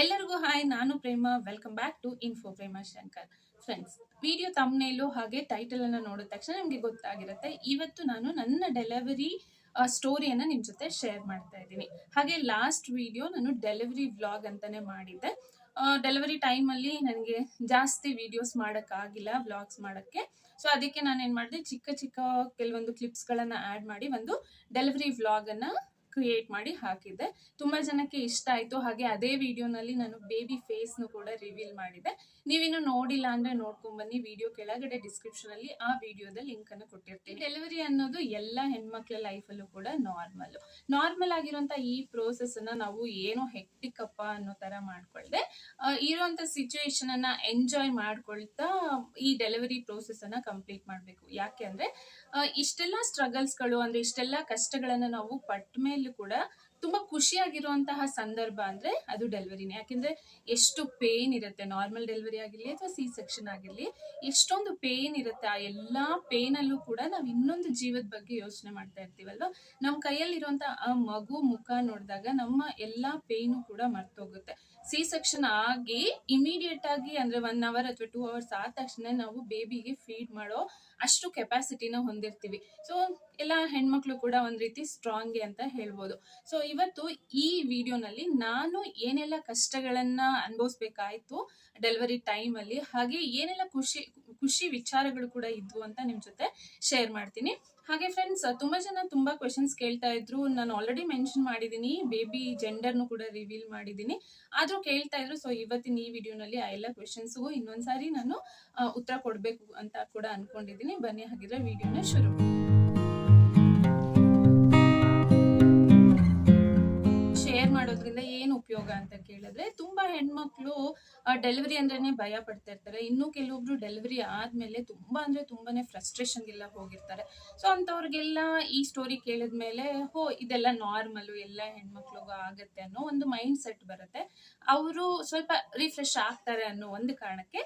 ಎಲ್ಲರಿಗೂ ಹಾಯ್, ನಾನು Prema. Welcome back to info Prema Shankar friends video thumbnail ಹಾಗೆ title ಅನ್ನು ನೋಡಿದ ತಕ್ಷಣ ನಿಮಗೆ ಗೊತ್ತಾಗಿರುತ್ತೆ. ಇವತ್ತು ನಾನು ನನ್ನ ಡೆಲಿವರಿ ಸ್ಟೋರಿಯನ್ನು ನಿಮ್ಮ ಜೊತೆ ಶೇರ್ ಮಾಡ್ತಾ ಇದ್ದೀನಿ. ಹಾಗೆ ಲಾಸ್ಟ್ ವಿಡಿಯೋ ನಾನು ಡೆಲಿವರಿ ವ್ಲಾಗ್ ಅಂತಾನೆ ಮಾಡಿದ್ದೆ. ಡೆಲಿವರಿ ಟೈಮಲ್ಲಿ ನನಗೆ ಜಾಸ್ತಿ ವಿಡಿಯೋಸ್ ಮಾಡೋಕ್ಕಾಗಿಲ್ಲ ವ್ಲಾಗ್ಸ್ ಮಾಡೋಕ್ಕೆ. ಸೊ ಅದಕ್ಕೆ ನಾನು ಏನು ಮಾಡಿದೆ, ಚಿಕ್ಕ ಚಿಕ್ಕ ಕೆಲವೊಂದು ಕ್ಲಿಪ್ಸ್ಗಳನ್ನು ಆ್ಯಡ್ ಮಾಡಿ ಒಂದು ಡೆಲಿವರಿ ವ್ಲಾಗನ್ನು ಕ್ರಿಯೇಟ್ ಮಾಡಿ ಹಾಕಿದ್ದೆ. ತುಂಬಾ ಜನಕ್ಕೆ ಇಷ್ಟ ಆಯ್ತು. ಹಾಗೆ ಅದೇ ವಿಡಿಯೋನಲ್ಲಿ ನಾನು ಬೇಬಿ ಫೇಸ್ನು ಕೂಡ ರಿವೀಲ್ ಮಾಡಿದೆ ನೀವಿನ್ನು ನೋಡಿಲ್ಲ ಅಂದ್ರೆ ನೋಡ್ಕೊಂಡ್ ಬನ್ನಿ. ವಿಡಿಯೋ ಕೆಳಗಡೆ ಡಿಸ್ಕ್ರಿಪ್ಷನ್ ಅಲ್ಲಿ ಆ ವಿಡಿಯೋದ ಲಿಂಕ್ ಅನ್ನು ಕೊಟ್ಟಿರ್ತೀನಿ. ಡೆಲಿವರಿ ಅನ್ನೋದು ಎಲ್ಲ ಹೆಣ್ಮಕ್ಳ ಲೈಫಲ್ಲೂ ಕೂಡ ನಾರ್ಮಲ್ ನಾರ್ಮಲ್ ಆಗಿರುವಂತ ಈ ಪ್ರೋಸೆಸ್ ಅನ್ನ ನಾವು ಏನೋ ಹೆಕ್ಟಿಕ್ ಅಪ್ಪ ಅನ್ನೋ ತರ ಮಾಡ್ಕೊಳ್ದೆ. ಇರೋವಂಥ ಇರುವಂತ ಸಿಚುವೇಶನ್ ಅನ್ನ ಎಂಜಾಯ್ ಮಾಡ್ಕೊಳ್ತಾ ಈ ಡೆಲಿವರಿ ಪ್ರೋಸೆಸನ್ನು ಕಂಪ್ಲೀಟ್ ಮಾಡಬೇಕು. ಯಾಕೆ ಅಂದ್ರೆ ಇಷ್ಟೆಲ್ಲ ಸ್ಟ್ರಗಲ್ಸ್ಗಳು ಅಂದ್ರೆ ಇಷ್ಟೆಲ್ಲ ಕಷ್ಟಗಳನ್ನ ನಾವು ಪಟ್ಟ ಮೇಲೂ ಕೂಡ ತುಂಬಾ ಖುಷಿಯಾಗಿರುವಂತಹ ಸಂದರ್ಭ ಅಂದ್ರೆ ಅದು ಡೆಲಿವರಿನೇ ಯಾಕೆಂದ್ರೆ ಎಷ್ಟು ಪೇನ್ ಇರುತ್ತೆ ನಾರ್ಮಲ್ ಡೆಲಿವರಿ ಆಗಿರ್ಲಿ ಅಥವಾ ಸಿ ಸೆಕ್ಷನ್ ಆಗಿರ್ಲಿ, ಎಷ್ಟೊಂದು ಪೇನ್ ಇರುತ್ತೆ, ಆ ಎಲ್ಲಾ ಪೇನ್ ಅಲ್ಲೂ ಕೂಡ ನಾವು ಇನ್ನೊಂದು ಜೀವದ ಬಗ್ಗೆ ಯೋಚನೆ ಮಾಡ್ತಾ ಇರ್ತೀವಲ್ವ? ನಮ್ಮ ಕೈಯಲ್ಲಿರುವಂತ ಆ ಮಗು ಮುಖ ನೋಡಿದಾಗ ನಮ್ಮ ಎಲ್ಲಾ ಪೇನು ಕೂಡ ಮರ್ತೋಗುತ್ತೆ. ಸಿ ಸೆಕ್ಷನ್ ಆಗಿ ಇಮಿಡಿಯೇಟ್ ಆಗಿ ಅಂದ್ರೆ ಒನ್ ಅವರ್ ಅಥವಾ ಟೂ ಅವರ್ಸ್ ಆದ ತಕ್ಷಣ ನಾವು ಬೇಬಿಗೆ ಫೀಡ್ ಮಾಡೋ ಅಷ್ಟು ಕೆಪಾಸಿಟಿನ ಹೊಂದಿರ್ತೀವಿ. ಸೊ ಎಲ್ಲ ಹೆಣ್ಮಕ್ಳು ಕೂಡ ಒಂದು ರೀತಿ ಸ್ಟ್ರಾಂಗ್ ಅಂತ ಹೇಳ್ಬೋದು. ಸೊ ಇವತ್ತು ಈ ವಿಡಿಯೋನಲ್ಲಿ ನಾನು ಏನೆಲ್ಲ ಕಷ್ಟಗಳನ್ನ ಅನುಭವಿಸ್ಬೇಕಾಯ್ತು ಡೆಲಿವರಿ ಟೈಮ್ ಅಲ್ಲಿ, ಹಾಗೆ ಏನೆಲ್ಲ ಖುಷಿ ಖುಷಿ ವಿಚಾರಗಳು ಕೂಡ ಇದ್ವು ಅಂತ ನಿಮ್ಮ ಜೊತೆ ಶೇರ್ ಮಾಡ್ತೀನಿ. ಹಾಗೆ ಫ್ರೆಂಡ್ಸ್ ತುಂಬಾ ಜನ ತುಂಬಾ ಕ್ವೆಶನ್ಸ್ ಕೇಳ್ತಾ ಇದ್ರು. ನಾನು ಆಲ್ರೆಡಿ ಮೆನ್ಷನ್ ಮಾಡಿದೀನಿ. ಬೇಬಿ ಜೆಂಡರ್ನು ಕೂಡ ರಿವೀಲ್ ಮಾಡಿದೀನಿ. ಆದ್ರೂ ಕೇಳ್ತಾ ಇದ್ರು ಸೊ ಇವತ್ತಿನ ಈ ವಿಡಿಯೋನಲ್ಲಿ ಆ ಎಲ್ಲ ಕ್ವೆಶನ್ಸ್ಗೂ ಇನ್ನೊಂದ್ಸಾರಿ ನಾನು ಉತ್ತರ ಕೊಡಬೇಕು ಅಂತ ಕೂಡ ಅನ್ಕೊಂಡಿದ್ದೀನಿ ಬನ್ನಿ ಹಾಗಿದ್ರೆ ವಿಡಿಯೋನ ಶುರು ಮಾಡೋದ್ರಿಂದ ಏನು ಉಪಯೋಗ ಅಂತ ಕೇಳಿದ್ರೆ ತುಂಬಾ ಹೆಣ್ಮಕ್ಳು ಡೆಲಿವರಿ ಅಂದ್ರೇನೆ ಭಯ ಪಡ್ತಾ ಇರ್ತಾರೆ. ಇನ್ನು ಕೆಲವೊಬ್ರು ಡೆಲಿವರಿ ಆದ್ಮೇಲೆ ತುಂಬಾ ಅಂದ್ರೆ ತುಂಬಾನೇ ಫ್ರಸ್ಟ್ರೇಷನ್ ಎಲ್ಲ ಹೋಗಿರ್ತಾರೆ. ಸೊ ಅಂತವ್ರಿಗೆಲ್ಲ ಈ ಸ್ಟೋರಿ ಕೇಳಿದ್ಮೇಲೆ, ಹೋ, ಇದೆಲ್ಲ ನಾರ್ಮಲ್ ಎಲ್ಲ ಹೆಣ್ಮಕ್ಳಿಗೂ ಆಗತ್ತೆ ಅನ್ನೋ ಒಂದು ಮೈಂಡ್ ಸೆಟ್ ಬರುತ್ತೆ. ಅವರು ಸ್ವಲ್ಪ ರಿಫ್ರೆಶ್ ಆಗ್ತಾರೆ ಅನ್ನೋ ಒಂದು ಕಾರಣಕ್ಕೆ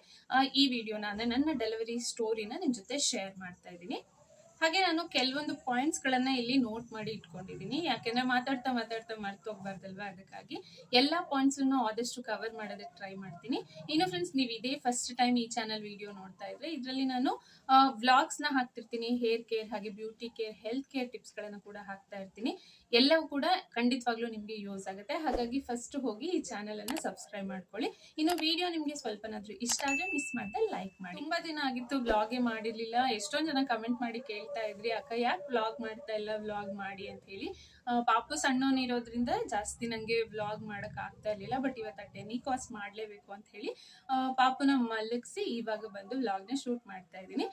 ಈ ವಿಡಿಯೋನ ಅಂದ್ರೆ ನನ್ನ ಡೆಲಿವರಿ ಸ್ಟೋರಿನ ನಿಮ್ ಜೊತೆ ಶೇರ್ ಮಾಡ್ತಾ ಇದ್ದೀನಿ. ಹಾಗೆ ನಾನು ಕೆಲವೊಂದು ಪಾಯಿಂಟ್ಸ್ ಗಳನ್ನ ಇಲ್ಲಿ ನೋಟ್ ಮಾಡಿ ಇಟ್ಕೊಂಡಿದ್ದೀನಿ. ಯಾಕೆಂದ್ರೆ ಮಾತಾಡ್ತಾ ಮಾತಾಡ್ತಾ ಮರ್ತೋಗ್ಬಾರ್ದಲ್ವಾ ಅದಕ್ಕಾಗಿ ಎಲ್ಲಾ ಪಾಯಿಂಟ್ಸ್ ಆದಷ್ಟು ಕವರ್ ಮಾಡೋದಕ್ಕೆ ಟ್ರೈ ಮಾಡ್ತೀನಿ. ಇನ್ನು ಫ್ರೆಂಡ್ಸ್ ನೀವು ಇದೇ ಫಸ್ಟ್ ಟೈಮ್ ಈ ಚಾನಲ್ ವಿಡಿಯೋ ನೋಡ್ತಾ ಇದ್ರೆ ಇದರಲ್ಲಿ ನಾನು ವ್ಲಾಗ್ಸ್ನ ಹಾಕ್ತಿರ್ತೀನಿ. ಹೇರ್ ಕೇರ್ ಹಾಗೆ beauty care health care tips ಗಳನ್ನ ಕೂಡ ಹಾಕ್ತಾ ಇರ್ತೀನಿ. ಎಲ್ಲವೂ ಕೂಡ ಖಂಡಿತವಾಗ್ಲೂ ನಿಮಗೆ ಯೂಸ್ ಆಗುತ್ತೆ. ಹಾಗಾಗಿ ಫಸ್ಟ್ ಹೋಗಿ ಈ ಚಾನಲ್ ಅನ್ನ ಸಬ್ಸ್ಕ್ರೈಬ್ ಮಾಡ್ಕೊಳ್ಳಿ. ಇನ್ನು ವಿಡಿಯೋ ನಿಮಗೆ ಸ್ವಲ್ಪನಾದ್ರೂ ಇಷ್ಟ ಆದ್ರೆ ಮಿಸ್ ಮಾಡದೆ ಲೈಕ್ ಮಾಡಿ. ತುಂಬಾ ದಿನ ಆಗಿತ್ತು ವ್ಲಾಗೇ ಮಾಡಿರ್ಲಿಲ್ಲ. ಎಷ್ಟೊಂದ್ ಜನ ಕಮೆಂಟ್ ಮಾಡಿ ಕೇಳ್ತಾ ಇದ್ರಿ, ಅಕ್ಕ ಯಾಕೆ ಬ್ಲಾಗ್ ಮಾಡ್ತಾ ಇಲ್ಲ? ಬ್ಲಾಗ್ ಮಾಡಿ ಅಂತ ಹೇಳಿ. ಪಾಪು ಸಣ್ಣವನಿರೋದ್ರಿಂದ ಜಾಸ್ತಿ ನಂಗೆ ವ್ಲಾಗ್ ಮಾಡಕ್ ಆಗ್ತಾ ಇರ್ಲಿಲ್ಲ ಬಟ್ ಇವತ್ತು ಟೆನಿಕಾಸ್ ಮಾಡ್ಲೇಬೇಕು ಅಂತ ಹೇಳಿ ಪಾಪನ ಮಲಗಿಸಿ ಇವಾಗ ಬಂದು ವ್ಲಾಗ್ನ ಶೂಟ್ ಮಾಡ್ತಾ ಇದ್ದೀನಿ.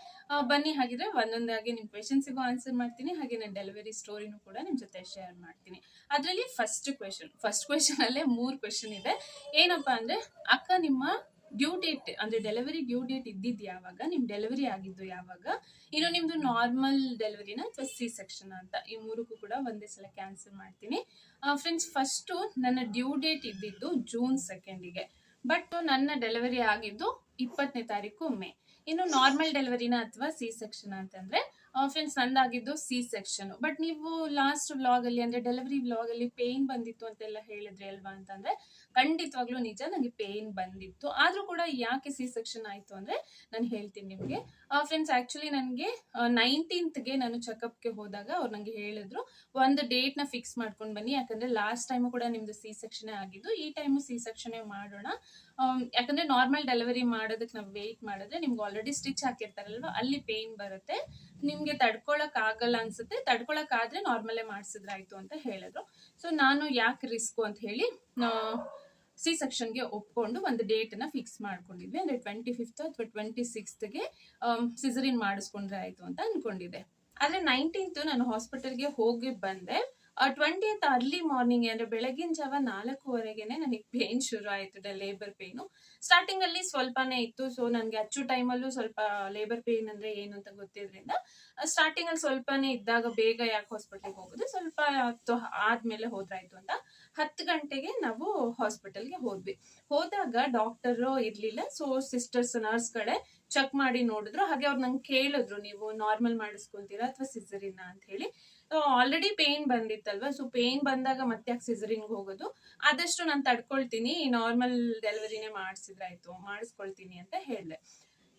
ಬನ್ನಿ ಹಾಗಿದ್ರೆ ಒಂದೊಂದಾಗಿ ನಿಮ್ ಕ್ವೆಶನ್ಸಿಗೂ ಆನ್ಸರ್ ಮಾಡ್ತೀನಿ, ಹಾಗೆ ನನ್ನ ಡೆಲಿವರಿ ಸ್ಟೋರಿನೂ ಕೂಡ ನಿಮ್ ಜೊತೆ ಶೇರ್ ಮಾಡ್ತೀನಿ. ಅದರಲ್ಲಿ ಫಸ್ಟ್ ಕ್ವೆಶನ್ ಫಸ್ಟ್ ಕ್ವೆಶನ್ ಅಲ್ಲೇ ಮೂರ್ ಕ್ವೆಶನ್ ಇದೆ. ಏನಪ್ಪಾ ಅಂದ್ರೆ, ಅಕ್ಕ ನಿಮ್ಮ ಡ್ಯೂ ಡೇಟ್ ಅಂದ್ರೆ ಡೆಲಿವರಿ ಡ್ಯೂ ಡೇಟ್ ಇದ್ದಿದ್ದು ಯಾವಾಗ? ನಿಮ್ ಡೆಲಿವರಿ ಆಗಿದ್ದು ಯಾವಾಗ? ಇನ್ನು ನಿಮ್ದು ನಾರ್ಮಲ್ ಡೆಲಿವರಿನ ಅಥವಾ ಸಿ ಸೆಕ್ಷನ್ ಅಂತ ಈ ಮೂರಕ್ಕೂ ಕೂಡ ಒಂದೇ ಸಲ ಕ್ಯಾನ್ಸಲ್ ಮಾಡ್ತೀನಿ. ಫ್ರೆಂಡ್ಸ್ ಫಸ್ಟ್ ನನ್ನ ಡ್ಯೂ ಡೇಟ್ ಇದ್ದಿದ್ದು ಜೂನ್ ಸೆಕೆಂಡಿಗೆ ಬಟ್ ನನ್ನ ಡೆಲಿವರಿ ಆಗಿದ್ದು ಇಪ್ಪತ್ತನೇ ತಾರೀಕು ಮೇ ಇನ್ನು ನಾರ್ಮಲ್ ಡೆಲಿವರಿನ ಅಥವಾ ಸಿ ಸೆಕ್ಷನ್ ಅಂತಂದ್ರೆ ಫ್ರೆಂಡ್ಸ್ ನಂದಾಗಿದ್ದು ಸಿ ಸೆಕ್ಷನ್ ಬಟ್ ನೀವು ಲಾಸ್ಟ್ ವ್ಲಾಗ್ ಅಲ್ಲಿ, ಅಂದ್ರೆ ಡೆಲಿವರಿ ವ್ಲಾಗ್ ಅಲ್ಲಿ ಪೇನ್ ಬಂದಿತ್ತು ಅಂತೆಲ್ಲ ಹೇಳಿದ್ರಿ ಅಲ್ವಾ ಅಂತಂದ್ರೆ ಖಂಡಿತವಾಗ್ಲೂ ನಿಜ ನನಗೆ ಪೇನ್ ಬಂದಿತ್ತು. ಆದರೂ ಕೂಡ ಯಾಕೆ ಸಿ ಸೆಕ್ಷನ್ ಆಯಿತು ಅಂದರೆ ನಾನು ಹೇಳ್ತೀನಿ ನಿಮಗೆ. ಫ್ರೆಂಡ್ಸ್ ಆ್ಯಕ್ಚುಲಿ ನನಗೆ ನೈನ್ಟೀನ್ತ್ಗೆ ನಾನು ಚೆಕಪ್ಗೆ ಹೋದಾಗ ಅವ್ರು ನನಗೆ ಹೇಳಿದ್ರು, ಒಂದು ಡೇಟ್ನ ಫಿಕ್ಸ್ ಮಾಡ್ಕೊಂಡು ಬನ್ನಿ. ಯಾಕಂದರೆ ಲಾಸ್ಟ್ ಟೈಮು ಕೂಡ ನಿಮ್ಮದು ಸಿ ಸೆಕ್ಷನೇ ಆಗಿದ್ದು, ಈ ಟೈಮು ಸಿ ಸೆಕ್ಷನೇ ಮಾಡೋಣ. ಯಾಕಂದರೆ ನಾರ್ಮಲ್ ಡೆಲಿವರಿ ಮಾಡೋದಕ್ಕೆ ನಾವು ವೆಯ್ಟ್ ಮಾಡಿದ್ರೆ ನಿಮ್ಗೆ ಆಲ್ರೆಡಿ ಸ್ಟಿಚ್ ಹಾಕಿರ್ತಾರಲ್ವ, ಅಲ್ಲಿ ಪೇನ್ ಬರುತ್ತೆ. ನಿಮಗೆ ತಡ್ಕೊಳಕ್ ಆಗಲ್ಲ ಅನ್ಸುತ್ತೆ. ತಡ್ಕೊಳಕ್ ಆದ್ರೆ ನಾರ್ಮಲೇ ಮಾಡಿಸಿದ್ರಾಯ್ತು ಅಂತ ಹೇಳಿದ್ರು. ಸೊ ನಾನು ಯಾಕೆ ರಿಸ್ಕು ಅಂತ ಹೇಳಿ ಸಿ ಸೆಕ್ಷನ್ಗೆ ಒಪ್ಕೊಂಡು ಒಂದು ಡೇಟ್ನ ಫಿಕ್ಸ್ ಮಾಡ್ಕೊಂಡಿದ್ವಿ. ಅಂದ್ರೆ ಟ್ವೆಂಟಿ ಫಿಫ್ತ್ ಅಥವಾ ಟ್ವೆಂಟಿ ಸಿಕ್ಸ್ತ್ಗೆ ಸಿಸರಿನ್ ಮಾಡಿಸ್ಕೊಂಡ್ರೆ ಆಯ್ತು ಅಂತ ಅಂದ್ಕೊಂಡಿದ್ದೆ ಆದ್ರೆ ನೈನ್ಟೀನ್ತ್ ನಾನು ಹಾಸ್ಪಿಟಲ್ಗೆ ಹೋಗಿ ಬಂದೆ. ಟ್ವೆಂಟಿ ಅರ್ಲಿ ಮಾರ್ನಿಂಗ್ ಅಂದ್ರೆ ಬೆಳಗಿನ ಜಾವ ನಾಲ್ಕೂವರೆಗೆನೆ ನನಗೆ ಪೇನ್ ಶುರು ಆಯಿತು ಲೇಬರ್ ಪೇನು ಸ್ಟಾರ್ಟಿಂಗ್ ಅಲ್ಲಿ ಸ್ವಲ್ಪನೇ ಇತ್ತು ಸೊ ನನಗೆ ಅಚ್ಚು ಟೈಮಲ್ಲೂ ಸ್ವಲ್ಪ ಲೇಬರ್ ಪೇನ್ ಅಂದ್ರೆ ಏನು ಅಂತ ಗೊತ್ತಿದ್ರಿಂದ ಸ್ಟಾರ್ಟಿಂಗ್ ಅಲ್ಲಿ ಸ್ವಲ್ಪನೇ ಇದ್ದಾಗ ಬೇಗ ಯಾಕೆ ಹಾಸ್ಪಿಟಲ್ಗೆ ಹೋಗೋದು? ಸ್ವಲ್ಪ ಆದ್ಮೇಲೆ ಹೋದ್ರಾಯ್ತು ಅಂತ. ಹತ್ತು ಗಂಟೆಗೆ ನಾವು ಹಾಸ್ಪಿಟಲ್ಗೆ ಹೋದ್ವಿ. ಹೋದಾಗ ಡಾಕ್ಟರ್ ಇರ್ಲಿಲ್ಲ. ಸೊ ಸಿಸ್ಟರ್ಸ್ ನರ್ಸ್ ಕಡೆ ಚೆಕ್ ಮಾಡಿ ನೋಡಿದ್ರು. ಹಾಗೆ ಅವ್ರು ನಂಗೆ ಕೇಳಿದ್ರು, ನೀವು ನಾರ್ಮಲ್ ಮಾಡಿಸ್ಕೊಂತೀರಾ ಅಥವಾ ಸಿಸರಿನ ಅಂತ ಹೇಳಿ. ಆಲ್ರೆಡಿ ಪೇನ್ ಬಂದಿತ್ತಲ್ವಾ? ಸೊ ಪೇನ್ ಬಂದಾಗ ಮತ್ತೆ ಯಾಕೆ ಸಿಸರಿಂಗ್ ಹೋಗೋದು? ಆದಷ್ಟು ನಾನು ತಡ್ಕೊಳ್ತೀನಿ. ನಾರ್ಮಲ್ ಡೆಲಿವರಿನೇ ಮಾಡಿಸಿದ್ರಾಯ್ತು ಮಾಡಿಸ್ಕೊಳ್ತೀನಿ ಅಂತ ಹೇಳಿದೆ.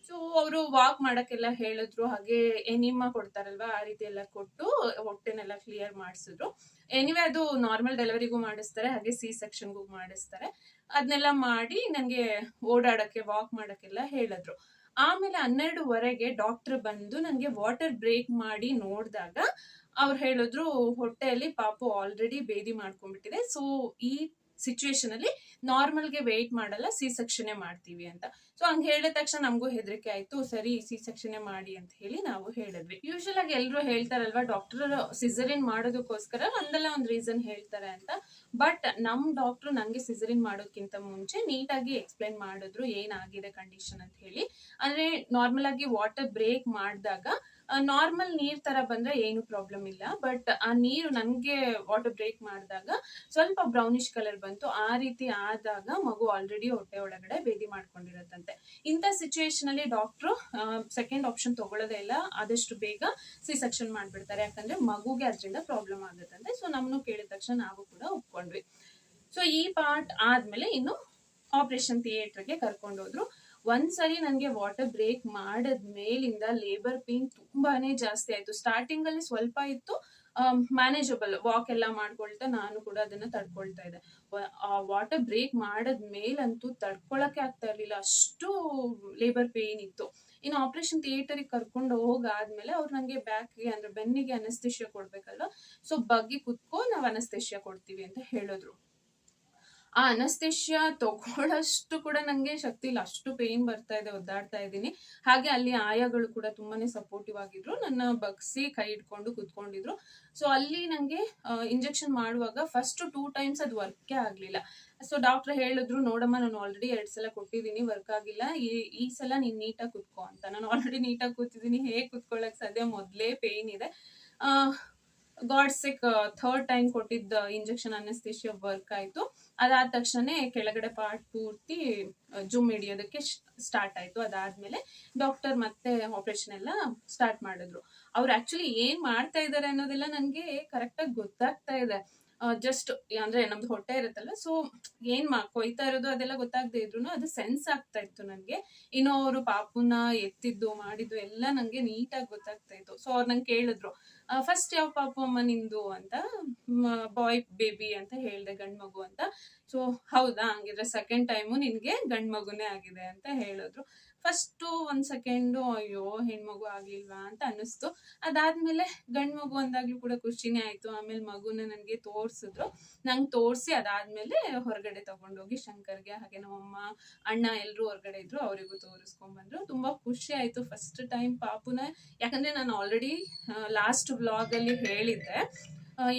ಸೊ ಅವರು ವಾಕ್ ಮಾಡಕ್ಕೆಲ್ಲ ಹೇಳಿದ್ರು. ಹಾಗೆ ಎನಿಮಾ ಕೊಡ್ತಾರಲ್ವಾ, ಆ ರೀತಿ ಎಲ್ಲ ಕೊಟ್ಟು ಹೊಟ್ಟೆನೆಲ್ಲ ಕ್ಲಿಯರ್ ಮಾಡಿಸಿದ್ರು. ಎನಿವೆ ಅದು ನಾರ್ಮಲ್ ಡೆಲಿವರಿಗೂ ಮಾಡಿಸ್ತಾರೆ, ಹಾಗೆ ಸಿ ಸೆಕ್ಷನ್ಗೂ ಮಾಡಿಸ್ತಾರೆ. ಅದನ್ನೆಲ್ಲ ಮಾಡಿ ನನಗೆ ಓಡಾಡಕ್ಕೆ ವಾಕ್ ಮಾಡಕ್ಕೆಲ್ಲ ಹೇಳಿದ್ರು. ಆಮೇಲೆ ಹನ್ನೆರಡುವರೆಗೆ ಡಾಕ್ಟರ್ ಬಂದು ನನಗೆ ವಾಟರ್ ಬ್ರೇಕ್ ಮಾಡಿ ನೋಡಿದಾಗ ಅವ್ರು ಹೇಳಿದ್ರು, ಹೊಟ್ಟೆಯಲ್ಲಿ ಪಾಪು ಆಲ್ರೆಡಿ ಬೇದಿ ಮಾಡ್ಕೊಂಡ್ಬಿಟ್ಟಿದೆ. ಸೊ ಈ ಸಿಚುವೇಶನ್ ಅಲ್ಲಿ ನಾರ್ಮಲ್ಗೆ ವೆಯ್ಟ್ ಮಾಡಲ್ಲ ಸಿ ಸೆಕ್ಷನ್ ಮಾಡ್ತೀವಿ ಅಂತ. ಸೊ ಹಂಗೆ ಹೇಳಿದ ತಕ್ಷಣ ನಮಗೂ ಹೆದರಿಕೆ ಆಯ್ತು, ಸರಿ ಸಿ ಸೆಕ್ಷನ್ ಮಾಡಿ ಅಂತ ಹೇಳಿ ನಾವು ಹೇಳಿದ್ವಿ. ಯೂಶಲ್ ಆಗಿ ಎಲ್ಲರೂ ಹೇಳ್ತಾರಲ್ವಾ ಡಾಕ್ಟರ್ ಸಿಸರಿನ್ ಮಾಡೋದಕ್ಕೋಸ್ಕರ ಒಂದಲ್ಲ ಒಂದು ರೀಸನ್ ಹೇಳ್ತಾರೆ ಅಂತ. ಬಟ್ ನಮ್ ಡಾಕ್ಟರ್ ನಂಗೆ ಸಿಸರಿನ್ ಮಾಡೋಕ್ಕಿಂತ ಮುಂಚೆ ನೀಟಾಗಿ ಎಕ್ಸ್ಪ್ಲೈನ್ ಮಾಡಿದ್ರು ಏನಾಗಿದೆ ಕಂಡೀಷನ್ ಅಂತ ಹೇಳಿ. ಅಂದ್ರೆ ನಾರ್ಮಲ್ ಆಗಿ ವಾಟರ್ ಬ್ರೇಕ್ ಮಾಡಿದಾಗ ನಾರ್ಮಲ್ ನೀರ್ ತರ ಬಂದ್ರೆ ಏನು ಪ್ರಾಬ್ಲಮ್ ಇಲ್ಲ. ಬಟ್ ಆ ನೀರು ನನ್ಗೆ ವಾಟರ್ ಬ್ರೇಕ್ ಮಾಡಿದಾಗ ಸ್ವಲ್ಪ ಬ್ರೌನಿಶ್ ಕಲರ್ ಬಂತು. ಆ ರೀತಿ ಆದಾಗ ಮಗು ಆಲ್ರೆಡಿ ಹೊಟ್ಟೆ ಒಳಗಡೆ ಬೇದಿ ಮಾಡ್ಕೊಂಡಿರತ್ತಂತೆ. ಇಂಥ ಸಿಚುವೇಶನ್ ಅಲ್ಲಿ ಡಾಕ್ಟ್ರು ಸೆಕೆಂಡ್ ಆಪ್ಷನ್ ತಗೊಳ್ಳೋದೇ ಇಲ್ಲ. ಆದಷ್ಟು ಬೇಗ ಸಿ ಸೆಕ್ಷನ್ ಮಾಡ್ಬಿಡ್ತಾರೆ. ಯಾಕಂದ್ರೆ ಮಗುಗೆ ಅದರಿಂದ ಪ್ರಾಬ್ಲಮ್ ಆಗುತ್ತಂತೆ. ಸೊ ನಮ್ಮನ್ನು ಕೇಳಿದ ತಕ್ಷಣ ನಾವು ಕೂಡ ಒಪ್ಕೊಂಡ್ವಿ. ಸೊ ಈ ಪಾರ್ಟ್ ಆದ್ಮೇಲೆ ಇನ್ನು ಆಪರೇಷನ್ ಥಿಯೇಟರ್ಗೆ ಕರ್ಕೊಂಡು ಹೋದ್ರು ಒಂದ್ಸರಿ ನನಗೆ ವಾಟರ್ ಬ್ರೇಕ್ ಮಾಡದ್ ಮೇಲಿಂದ ಲೇಬರ್ ಪೇನ್ ತುಂಬಾನೇ ಜಾಸ್ತಿ ಆಯ್ತು. ಸ್ಟಾರ್ಟಿಂಗ್ ಅಲ್ಲಿ ಸ್ವಲ್ಪ ಇತ್ತು ಮ್ಯಾನೇಜಬಲ್ ವಾಕ್ ಎಲ್ಲ ಮಾಡ್ಕೊಳ್ತಾ ನಾನು ಕೂಡ ಅದನ್ನ ತಡ್ಕೊಳ್ತಾ ಇದ್ದೆ. ವಾಟರ್ ಬ್ರೇಕ್ ಮಾಡದ್ ಮೇಲಂತೂ ತಡ್ಕೊಳಕ್ಕೆ ಆಗ್ತಾ ಇರ್ಲಿಲ್ಲ. ಅಷ್ಟು ಲೇಬರ್ ಪೇನ್ ಇತ್ತು. ಇನ್ನು ಆಪರೇಷನ್ ಥಿಯೇಟರಿಗೆ ಕರ್ಕೊಂಡು ಹೋಗಾದ್ಮೇಲೆ ಅವ್ರು ನನಗೆ ಬ್ಯಾಕ್ಗೆ ಅಂದ್ರೆ ಬೆನ್ನಿಗೆ ಅನಸ್ತೇಷ್ಯ ಕೊಡ್ಬೇಕಲ್ವಾ? ಸೊ ಬಗ್ಗಿ ಕುತ್ಕೊ ನಾವು ಅನಸ್ತೇಷ್ಯ ಕೊಡ್ತೀವಿ ಅಂತ ಹೇಳಿದ್ರು. ಆ ಅನಸ್ತೇಶಿಯ ತಗೊಳ್ಳೋಷ್ಟು ಕೂಡ ನಂಗೆ ಶಕ್ತಿ ಇಲ್ಲ. ಅಷ್ಟು ಪೇನ್ ಬರ್ತಾ ಇದೆ, ಒದ್ದಾಡ್ತಾ ಇದ್ದೀನಿ. ಹಾಗೆ ಅಲ್ಲಿ ಆಯಾಗಳು ಕೂಡ ತುಂಬಾನೇ ಸಪೋರ್ಟಿವ್ ಆಗಿದ್ರು. ನನ್ನ ಬಗ್ಸಿ ಕೈ ಇಟ್ಕೊಂಡು ಕುತ್ಕೊಂಡಿದ್ರು. ಸೊ ಅಲ್ಲಿ ನಂಗೆ ಇಂಜೆಕ್ಷನ್ ಮಾಡುವಾಗ ಫಸ್ಟ್ ಟೂ ಟೈಮ್ಸ್ ಅದು ವರ್ಕೇ ಆಗ್ಲಿಲ್ಲ. ಸೊ ಡಾಕ್ಟರ್ ಹೇಳಿದ್ರು, ನೋಡಮ್ಮ, ನಾನು ಆಲ್ರೆಡಿ ಎರಡು ಸಲ ಕೊಟ್ಟಿದ್ದೀನಿ ವರ್ಕ್ ಆಗಿಲ್ಲ. ಈ ಈ ಸಲ ನೀನ್ ನೀಟಾಗಿ ಕುತ್ಕೋ ಅಂತ. ನಾನು ಆಲ್ರೆಡಿ ನೀಟಾಗಿ ಕೂತಿದ್ದೀನಿ, ಹೇಗೆ ಕೂತ್ಕೊಳ್ಳೋಕೆ ಸಾಧ್ಯ? ಮೊದ್ಲೇ ಪೇನ್ ಇದೆ. ಗಾಡ್ಸಿಕ್ ಗಾಡ್ ಥರ್ಡ್ ಟೈಮ್ ಕೊಟ್ಟಿದ್ದ ಇಂಜೆಕ್ಷನ್ ಅನಸ್ತೇಶಿಯ ವರ್ಕ್ ಆಯ್ತು. ಅದಾದ ತಕ್ಷಣ ಕೆಳಗಡೆ ಪಾರ್ಟ್ ಪೂರ್ತಿ ಜುಮ್ ಹಿಡಿಯೋದಕ್ಕೆ ಸ್ಟಾರ್ಟ್ ಆಯ್ತು. ಅದಾದ್ಮೇಲೆ ಡಾಕ್ಟರ್ ಮತ್ತೆ ಆಪರೇಷನ್ ಎಲ್ಲ ಸ್ಟಾರ್ಟ್ ಮಾಡಿದ್ರು. ಅವ್ರು ಆಕ್ಚುಲಿ ಏನ್ ಮಾಡ್ತಾ ಇದ್ದಾರೆ ಅನ್ನೋದೆಲ್ಲ ನನಗೆ ಕರೆಕ್ಟಾಗಿ ಗೊತ್ತಾಗ್ತಾ ಇದೆ. ಜಸ್ಟ್ ಅಂದ್ರೆ ನಮ್ದು ಹೊಟ್ಟೆ ಇರುತ್ತಲ್ಲ ಸೊ ಏನ್ ಕೊಯ್ತಾ ಇರೋದು ಅದೆಲ್ಲ ಗೊತ್ತಾಗದೆ ಇದ್ರು ಅದು ಸೆನ್ಸ್ ಆಗ್ತಾ ಇತ್ತು ನನ್ಗೆ. ಇನ್ನು ಅವರು ಪಾಪುನ ಎತ್ತಿದ್ದು, ಮಾಡಿದ್ದು ಎಲ್ಲ ನಂಗೆ ನೀಟಾಗಿ ಗೊತ್ತಾಗ್ತಾ ಇತ್ತು. ಸೊ ಅವ್ರು ನಂಗೆ ಕೇಳಿದ್ರು ಫಸ್ಟ್ ಯಾವ ಪಾಪು ಅಮ್ಮ ನಿಂದು? ಅಂತ ಬಾಯ್ ಬೇಬಿ ಅಂತ ಹೇಳಿದೆ, ಗಂಡು ಮಗು ಅಂತ. ಸೊ ಹೌದಾ, ಹಂಗಿದ್ರೆ ಸೆಕೆಂಡ್ ಟೈಮು ನಿನ್ಗೆ ಗಂಡು ಮಗುನೇ ಆಗಿದೆ ಅಂತ ಹೇಳಿದ್ರು. ಫಸ್ಟ್ ಒಂದ್ ಸೆಕೆಂಡು, ಅಯ್ಯೋ, ಹೆಣ್ಮಗು ಆಗ್ಲಿಲ್ವಾ ಅಂತ ಅನ್ನಿಸ್ತು. ಅದಾದ್ಮೇಲೆ ಗಂಡ್ ಮಗು ಅಂದಾಗ್ಲೂ ಕೂಡ ಖುಷಿನೇ ಆಯ್ತು. ಆಮೇಲೆ ಮಗುನ ನನಗೆ ತೋರ್ಸಿದ್ರು. ನಂಗೆ ತೋರ್ಸಿ ಅದಾದ್ಮೇಲೆ ಹೊರಗಡೆ ತಗೊಂಡೋಗಿ ಶಂಕರ್ಗೆ, ಹಾಗೆ ನಮ್ಮಮ್ಮ, ಅಣ್ಣ ಎಲ್ಲರೂ ಹೊರಗಡೆ ಇದ್ರು, ಅವರಿಗೂ ತೋರಿಸ್ಕೊಂಡ್ ಬಂದ್ರು ತುಂಬಾ ಖುಷಿ ಆಯ್ತು ಫಸ್ಟ್ ಟೈಮ್ ಪಾಪುನ. ಯಾಕಂದ್ರೆ ನಾನು ಆಲ್ರೆಡಿ ಲಾಸ್ಟ್ ವ್ಲಾಗ್ ಅಲ್ಲಿ ಹೇಳಿದ್ದೆ.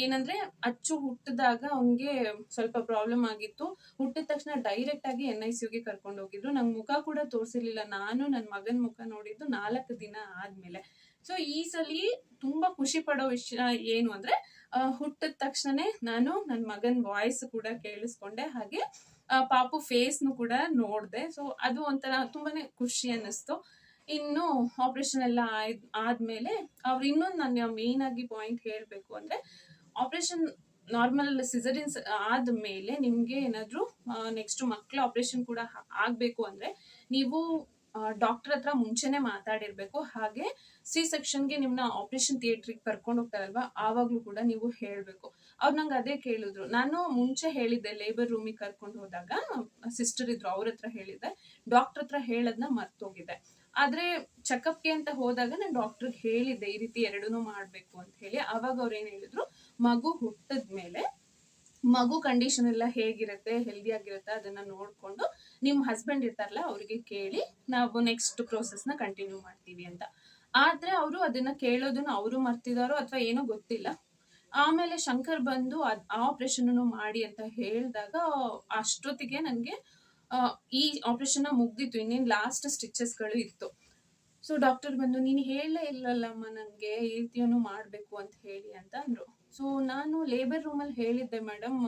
ಏನಂದ್ರೆ ಅಚ್ಚು ಹುಟ್ಟಿದಾಗ ಅವನಿಗೆ ಸ್ವಲ್ಪ ಪ್ರಾಬ್ಲಮ್ ಆಗಿತ್ತು. ಹುಟ್ಟಿದ ತಕ್ಷಣ ಡೈರೆಕ್ಟ್ ಆಗಿ ಎನ್ ಐ ಸಿಯುಗೆ ಕರ್ಕೊಂಡು ಹೋಗಿದ್ರು. ನಂಗೆ ಮುಖ ಕೂಡ ತೋರಿಸಿರ್ಲಿಲ್ಲ. ನಾನು ನನ್ನ ಮಗನ ಮುಖ ನೋಡಿದ್ದು ನಾಲ್ಕು ದಿನ ಆದ್ಮೇಲೆ. ಸೊ ಈ ಸಲಿ ತುಂಬಾ ಖುಷಿ ಪಡೋ ವಿಷಯ ಏನು ಅಂದ್ರೆ ಹುಟ್ಟಿದ ತಕ್ಷಣನೇ ನಾನು ನನ್ನ ಮಗನ ವಾಯ್ಸ್ ಕೂಡ ಕೇಳಿಸ್ಕೊಂಡೆ. ಹಾಗೆ ಪಾಪು ಫೇಸ್ನು ಕೂಡ ನೋಡ್ದೆ. ಸೊ ಅದು ಒಂಥರ ತುಂಬಾನೇ ಖುಷಿ ಅನ್ನಿಸ್ತು. ಇನ್ನು ಆಪರೇಷನ್ ಎಲ್ಲ ಆಯ್ ಆದ್ಮೇಲೆ ಅವ್ರು ಇನ್ನೊಂದು ನಾನು ಮೇನ್ ಆಗಿ ಪಾಯಿಂಟ್ ಹೇಳಬೇಕು ಅಂದ್ರೆ ಆಪರೇಷನ್ ನಾರ್ಮಲ್ ಸಿಸರಿನ್ಸ್ ಆದ್ಮೇಲೆ ನಿಮಗೆ ಏನಾದರೂ ನೆಕ್ಸ್ಟ್ ಮಕ್ಕಳ ಆಪರೇಷನ್ ಕೂಡ ಆಗಬೇಕು ಅಂದರೆ ನೀವು ಡಾಕ್ಟರ್ ಹತ್ರ ಮುಂಚೆನೆ ಮಾತಾಡಿರ್ಬೇಕು. ಹಾಗೆ ಸಿ ಸೆಕ್ಷನ್ಗೆ ನಿಮ್ನ ಆಪರೇಷನ್ ಥಿಯೇಟ್ರಿಗೆ ಕರ್ಕೊಂಡು ಹೋಗ್ತಾರಲ್ವಾ, ಆವಾಗ್ಲೂ ಕೂಡ ನೀವು ಹೇಳಬೇಕು. ಅವ್ರು ನಂಗೆ ಅದೇ ಕೇಳಿದ್ರು. ನಾನು ಮುಂಚೆ ಹೇಳಿದ್ದೆ ಲೇಬರ್ ರೂಮಿಗೆ ಕರ್ಕೊಂಡು ಹೋದಾಗ ಸಿಸ್ಟರ್ ಇದ್ರು, ಅವ್ರ ಹತ್ರ ಹೇಳಿದ್ದೆ. ಡಾಕ್ಟರ್ ಹತ್ರ ಹೇಳೋದನ್ನ ಮರ್ತೋಗಿದ್ದೆ ಆದ್ರೆ ಚೆಕಪ್ಗೆ ಅಂತ ಹೋದಾಗ ನಾನು ಡಾಕ್ಟರ್ ಹೇಳಿದ್ದೆ, ಈ ರೀತಿ ಎರಡನ್ನೂ ಮಾಡಬೇಕು ಅಂತ ಹೇಳಿ. ಅವಾಗ ಅವ್ರು ಏನು ಹೇಳಿದ್ರು ಮಗು ಹುಟ್ಟದ್ಮೇಲೆ ಮಗು ಕಂಡೀಷನ್ ಎಲ್ಲ ಹೇಗಿರುತ್ತೆ ಹೆಲ್ದಿ ಆಗಿರುತ್ತೆ ಅದನ್ನ ನೋಡ್ಕೊಂಡು ನಿಮ್ ಹಸ್ಬೆಂಡ್ ಇರ್ತಾರಲ್ಲ ಅವ್ರಿಗೆ ಕೇಳಿ ನಾವು ನೆಕ್ಸ್ಟ್ ಪ್ರೋಸೆಸ್ನ ಕಂಟಿನ್ಯೂ ಮಾಡ್ತೀವಿ ಅಂತ. ಆದ್ರೆ ಅವರು ಅದನ್ನ ಕೇಳೋದನ್ನ ಅವರು ಮರ್ತಿದಾರೋ ಅಥವಾ ಏನೋ ಗೊತ್ತಿಲ್ಲ. ಆಮೇಲೆ ಶಂಕರ್ ಬಂದು ಅದ್ ಆಪರೇಷನ್ ಮಾಡಿ ಅಂತ ಹೇಳಿದಾಗ ಅಷ್ಟೊತ್ತಿಗೆ ನನಗೆ ಈ ಆಪರೇಷನ್ ಮುಗ್ದಿತ್ತು, ಇನ್ನೇನು ಲಾಸ್ಟ್ ಸ್ಟಿಚಸ್ಗಳು ಇತ್ತು. ಸೊ ಡಾಕ್ಟರ್ ಬಂದು, ನೀನು ಹೇಳಲೇ ಇಲ್ಲಲ್ಲಮ್ಮ ನನಗೆ ಈ ರೀತಿಯನ್ನು ಮಾಡಬೇಕು ಅಂತ ಹೇಳಿ ಅಂತ ಅಂದ್ರು. ಸೊ ನಾನು ಲೇಬರ್ ರೂಮಲ್ಲಿ ಹೇಳಿದ್ದೆ ಮೇಡಮ್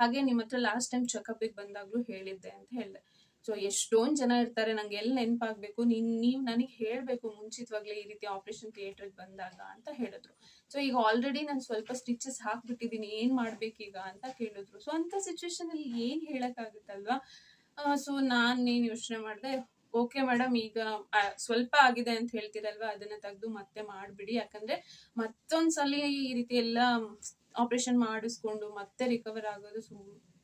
ಹಾಗೆ ನಿಮ್ಮ ಹತ್ರ ಲಾಸ್ಟ್ ಟೈಮ್ ಚೆಕಪ್ಗೆ ಬಂದಾಗಲೂ ಹೇಳಿದ್ದೆ ಅಂತ ಹೇಳಿದೆ. ಸೊ ಎಷ್ಟೊಂದು ಜನ ಇರ್ತಾರೆ, ನಂಗೆ ಎಲ್ಲಿ ನೆನಪಾಗಬೇಕು? ನೀನ್, ನೀವು ನನಗೆ ಹೇಳಬೇಕು ಮುಂಚಿತವಾಗ್ಲೇ ಈ ರೀತಿ ಆಪರೇಷನ್ ಥಿಯೇಟರ್ ಬಂದಾಗ ಅಂತ ಹೇಳಿದ್ರು. ಸೊ ಈಗ ಆಲ್ರೆಡಿ ನಾನು ಸ್ವಲ್ಪ ಸ್ಟಿಚಸ್ ಹಾಕ್ಬಿಟ್ಟಿದೀನಿ ಏನು ಮಾಡ್ಬೇಕೀಗ ಅಂತ ಕೇಳಿದ್ರು. ಸೊ ಅಂತ ಸಿಚುವೇಶನ್ ಅಲ್ಲಿ ಏನ್ ಹೇಳಕ್ಕಾಗುತ್ತಲ್ವಾ? ಸೊ ಏನು ಯೋಚನೆ ಮಾಡಿದೆ ಓಕೆ ಮೇಡಮ್, ಈಗ ಸ್ವಲ್ಪ ಆಗಿದೆ ಅಂತ ಹೇಳ್ತಿರಲ್ವಾ, ಅದನ್ನ ತೆಗೆದು ಮತ್ತೆ ಮಾಡ್ಬಿಡಿ. ಯಾಕಂದ್ರೆ ಮತ್ತೊಂದ್ಸಲಿ ಈ ರೀತಿ ಎಲ್ಲ ಆಪರೇಷನ್ ಮಾಡಿಸ್ಕೊಂಡು ಮತ್ತೆ ರಿಕವರ್ ಆಗೋದು